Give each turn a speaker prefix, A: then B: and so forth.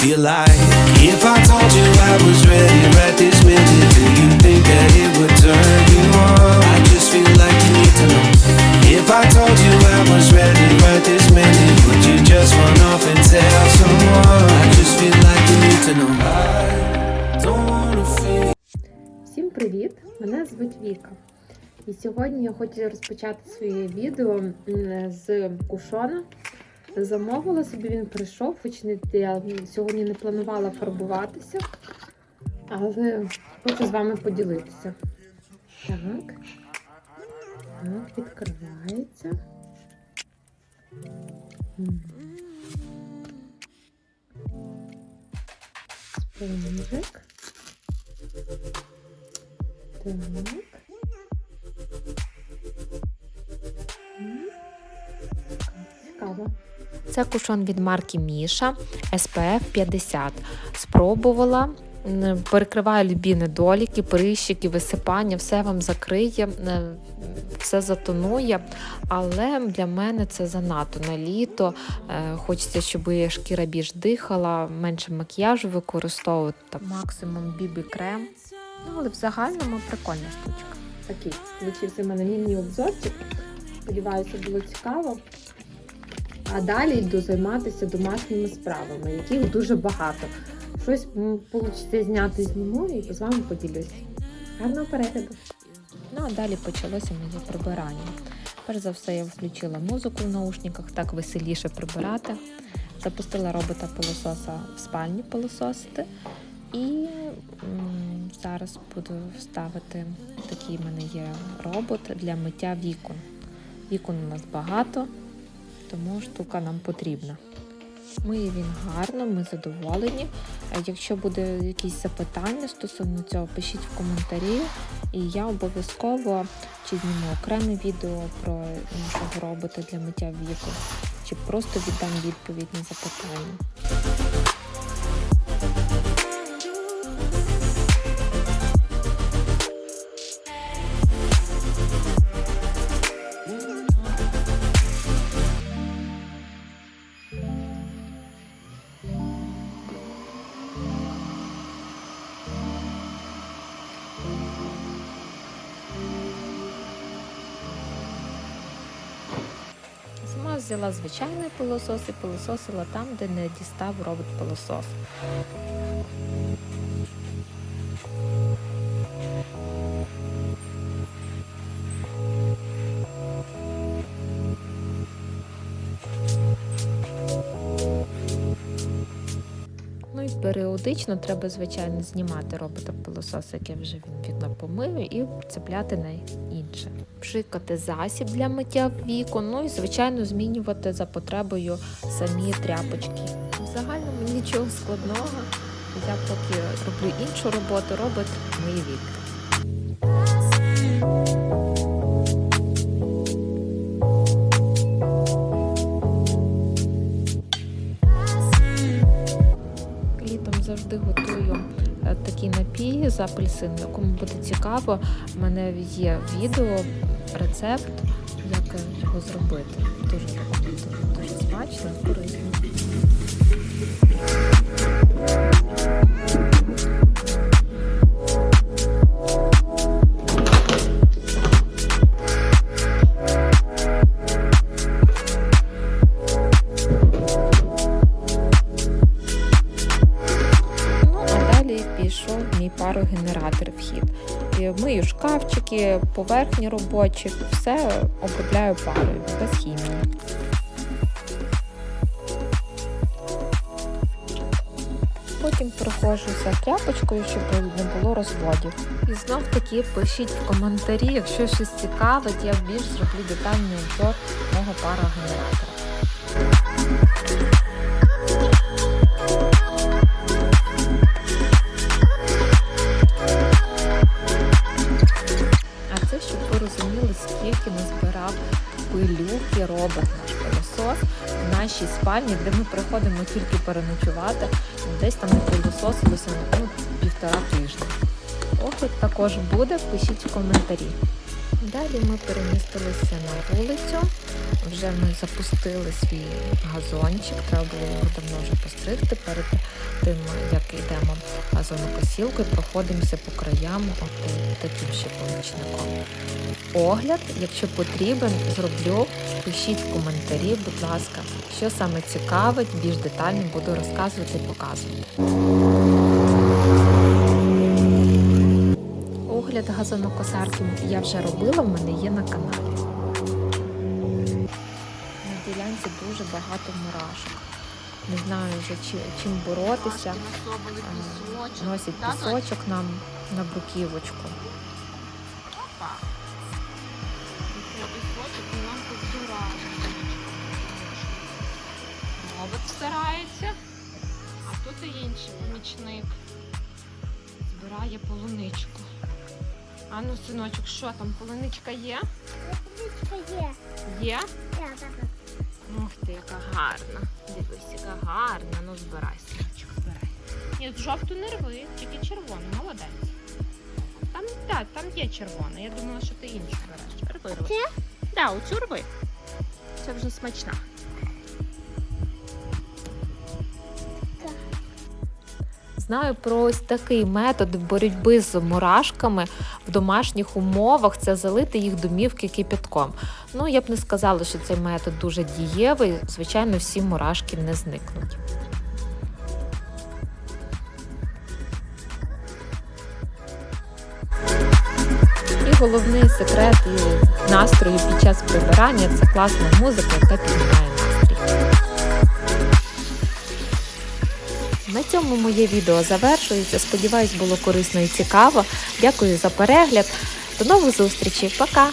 A: feel like if I told you I was ready right this minute, do you think that it would turn you on? I just feel like you need to know. If I told you I was ready right this minute, would you just run off and tell someone? I just feel like you need to know. I don't wanna feel.
B: Всім привіт! Мене звуть Віка. І сьогодні я хочу розпочати своє відео з кушона. Замовила собі, він прийшов, хоч я сьогодні не планувала фарбуватися, але хочу з вами поділитися. Так. Так, відкривається. Спонжик. Так.
C: Це кушон від марки Міша SPF 50. Спробувала. Перекриває любі недоліки, прищики, висипання, все вам закриє, все затонує. Але для мене це занадто на літо. Е, Хочеться, щоб шкіра більш дихала, менше макіяжу використовувати, максимум бібі крем. Ну, але в загальному прикольна штучка.
B: Такий вийшовся в мене міні-обзорчик. Сподіваюся, було цікаво. А далі йду займатися домашніми справами, яких дуже багато. Щось вийде зняти зніму і з вами поділюсь. Гарного перегляду!
C: Ну а далі почалося моє прибирання. Перш за все, я включила музику в наушниках, так веселіше прибирати. Запустила робота пилососа в спальні пилососити. І м, зараз буду ставити такий в мене є робот для миття вікон. Вікон у нас багато, тому штука нам потрібна. Миє він гарно, ми задоволені. Якщо буде якісь запитання стосовно цього, пишіть в коментарі, і я обов'язково чи зніму окреме відео про нашого робота для миття віку, чи просто віддам відповідь на запитання. Взяла звичайний пилосос і пилососила там, де не дістав робот пилосос. Ну і періодично треба, звичайно, знімати робота пилосос, який вже він вікна помив, і цепляти на інше. Пшикати засіб для миття вікон, ну і звичайно змінювати за потребою самі тряпочки. В загальному нічого складного. Я поки роблю іншу роботу, робить мої вікна. З апельсину. Кому буде цікаво, в мене є відео, рецепт, як його зробити. Дуже дуже, Дуже смачно, корисно. Мию шкафчики, поверхні робочі, все обробляю парою, без хімії. Потім за тряпочкою, щоб не було розводів. І знов таки пишіть в коментарі, якщо щось цікавить, я більш зроблю детальний обзор мого парогенератора. Робот наш пилосос в нашій спальні, де ми приходимо тільки переночувати. Десь там не пилососилося ну, півтора тижня. Огляд також буде, пишіть в коментарі. Далі ми перемістилися на вулицю. Вже ми запустили свій газончик, треба було його давно вже постригти перед тим, як йдемо газонокосілкою, проходимося по краям таким ще помічником. Огляд, якщо потрібен, зроблю. Пишіть в коментарі, будь ласка, що саме цікавить, більш детально буду розказувати і показувати. Огляд газонокосарки я вже робила, в мене є на каналі. На дуже багато мурашок. Не знаю вже чи, чим боротися. Е, Носять пісочок нам на бруківочку.
B: Робот старається, а тут і інший помічник. Збирає полуничку. А ну, синочок, що там? Полуничка є?
D: є.
B: Є?
D: Так, так, так.
B: Ух ти, яка гарна. Дивись, яка гарна. Ну збирай, синочок, збирай. Ні, жовту не рви, тільки червону, молодець. Там, так, там є червона. Я думала, що ти іншу береш. Рви, рви.
D: Це?
B: Да, оцю рви. Це вже смачна.
C: Знаю про ось такий метод боротьби з мурашками в домашніх умовах це залити їх домівки кипятком. Ну, я б не сказала, що цей метод дуже дієвий. Звичайно, всі мурашки не зникнуть. І головний секрет і настрою під час прибирання це класна музика, яка піднімає На цьому моє відео завершується. Сподіваюсь, було корисно і цікаво. Дякую за перегляд. До нових зустрічей. Пока!